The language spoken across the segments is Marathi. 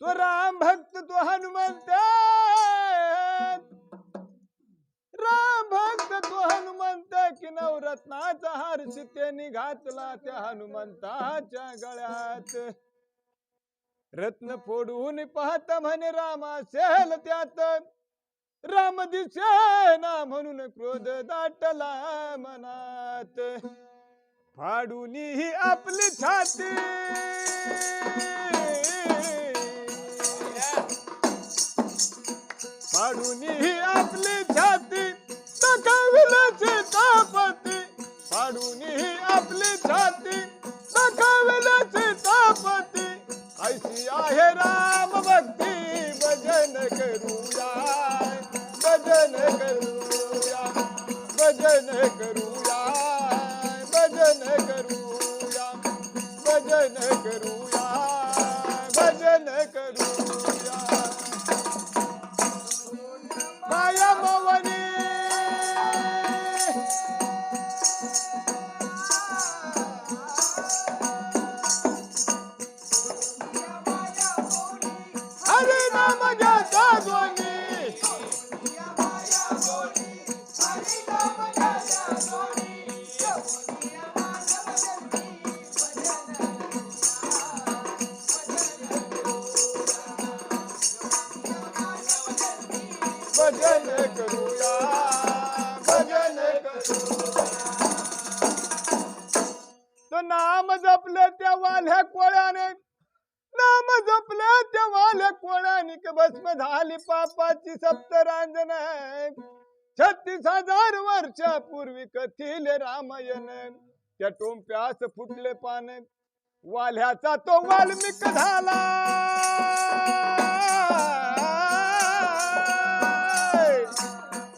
तो राम भक्त तो हनुमंत राम भक्त तो हनुमंत की नवरत्नाचा हार त्यांनी घातला त्या हनुमंताच्या गळ्यात. रत्न फोडून पाहत म्हणे रामा सेल त्यात. राम दिसेना म्हणून क्रोध दाटला मनात. फाडून ही आपली छाती. फाडून ही आपली छाती दाखविल्याची तापती फाडून ही आपली छाती दाखविल्याची तापती ऐशी आहे राम भक्ती भजन करूया भजन करूया भजन करूया भजन करूया भजन करूया. भजन करूया भजन तो नाम जपले त्या वाल्या कोळ्याने. नाम जपले त्या वाल्या कोळ्याने भस्म झाली पापाची सप्तरांजन छत्तीस हजार वर्षापूर्वी कथिले रामायण. त्या टोंप्यास फुटले पान. वाल्याचा तो वाल्मिक झाला.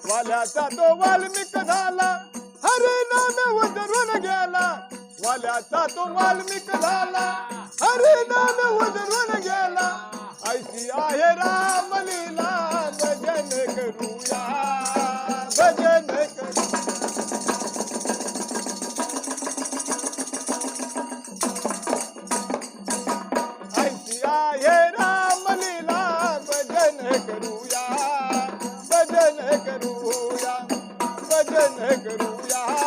वाल्याचा तो वाल्मिक झाला. हरे नाम उतरून गेला. वाल्याचा तो वाल्मिक झाला. हरे नाम उतरून गेला. ऐशी आहे रामलीला भजन करूया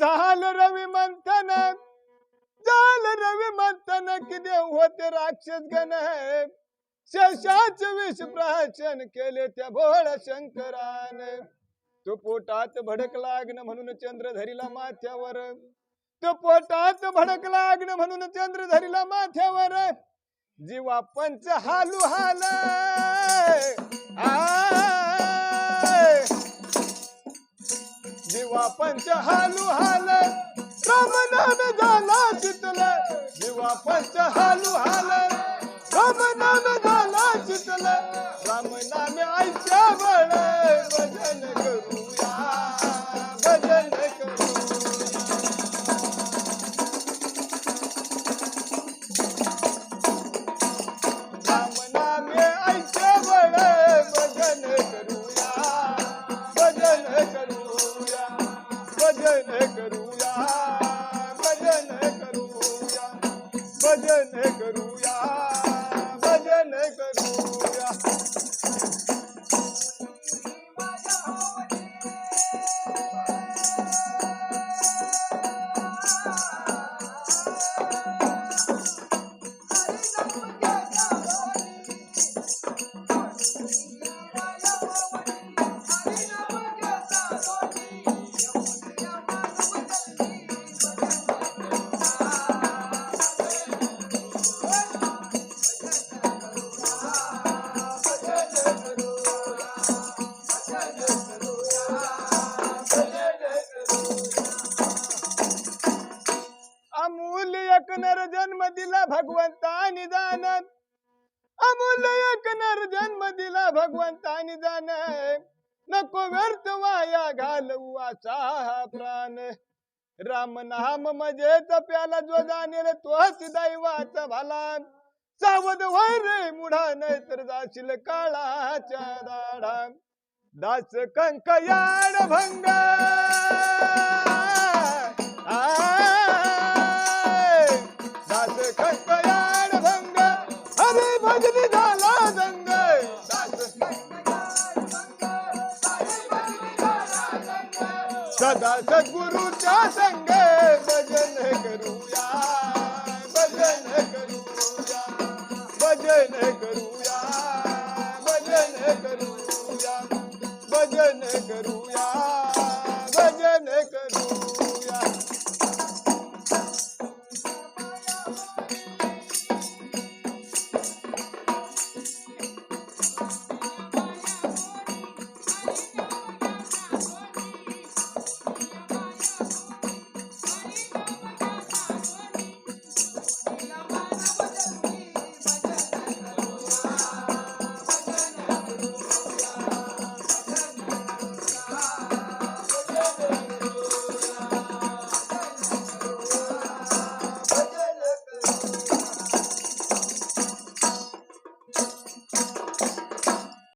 झाल रवी मंथन. झाल रवी मंथन कि देव होते राक्षस गण. शेषाच विष प्राशन केले त्या भोळ शंकरान. तो पोटात भडक लागण म्हणून चंद्र धरिला माथ्यावर. तो पोटात भडक लागण म्हणून चंद्र धरिला माथ्यावर. जीवा पंच हालू हाला जीवा पंच हालू हाल. रामनाम झाला चितल जीवा पंच हाल भजन करूया भजन भगवंतानी जाण अमूल्य एक नर जन्म दिला भगवंतानी जाण नको व्यर्थ वाया घालवू असा हा प्राण. राम नाम म्हणजे तप्याला जो जाणेल तोच दैवाचा भला सावध व्हाय रे मुढा नाही तर जाशील काळाच्या दाढा दास कंक याड भंग आ. सदा सद्गुरूच्या संग भजन करूया भजन करूया भजन करूया.